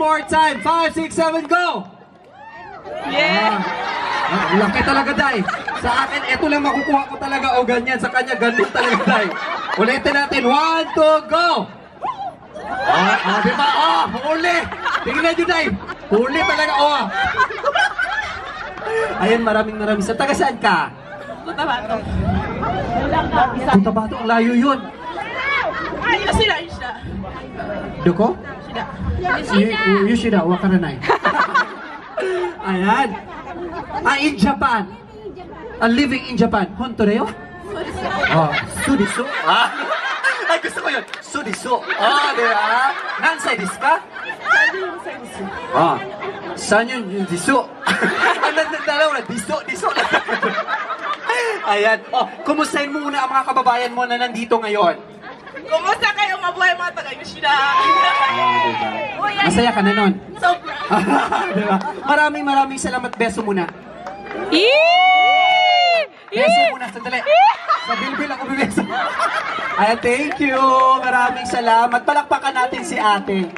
more time. Five, six, seven, go! Yeah! Ah, laki talaga, Day. Sa akin, ito lang makukuha ko talaga o ganyan. Sa kanya, ganun talaga, Day. Ulitin natin. One, two, go! Ah, ah, di ba? Oh, huli! Tingnan nyo, Day. Huli talaga, oh. Ayan, maraming maraming sa taga saan ka? Cotabato. Cotabato, ang layo yun. Ay, sila, yun? Sila. You, you should have, wakaranay. Ayan. Ah, in Japan. Ah, living in Japan. Hontoreo? Oh, sudiso. Ah, ay, gusto ko yun. Sudiso. Ah, di ba? Nansay desu ka? Ah, saan yun yung diso? Ang nagdadalaw na, diso, diso. Ayan. Oh, kumustahin muna ang mga kababayan mo na nandito ngayon. Kumusta kayo mabuhay mga taga Yoshida? Masaya ka na nun? Sobra. diba? Maraming maraming salamat. Beso muna. Beso muna, sandali. Sa bilbil ako bibeso. Ayan, thank you. Maraming salamat. Palakpakan natin si ate.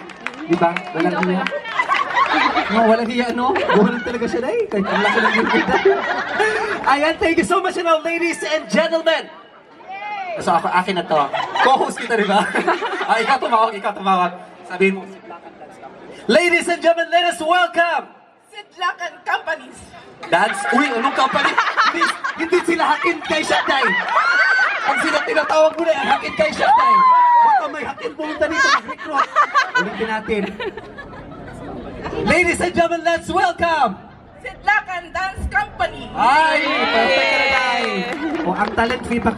Di ba? Walang hiya. No, walang hiya, no? Buhanan talaga siya, day. Kahit ang laki ng bilbil. Ayan, thank you so much, you know, ladies and gentlemen. So, ako, akin na to. Co-host kita, di ba? ah, ikaw tumawag, ikaw tumawag. Sabihin mo, Ladies and gentlemen, let us welcome Sidlakan Companies. Dance, uy, anong company? hindi, hindi sila hakin kay Shatay. Ang sila tinatawag mo na, yan, hakin kay Shatay. Baka may hakin pumunta dito ng recruit. Ulitin natin. Ladies and gentlemen, let's welcome! Sidlakan Dance Company. Ay, perfect na, Day. O, ang talent fee pa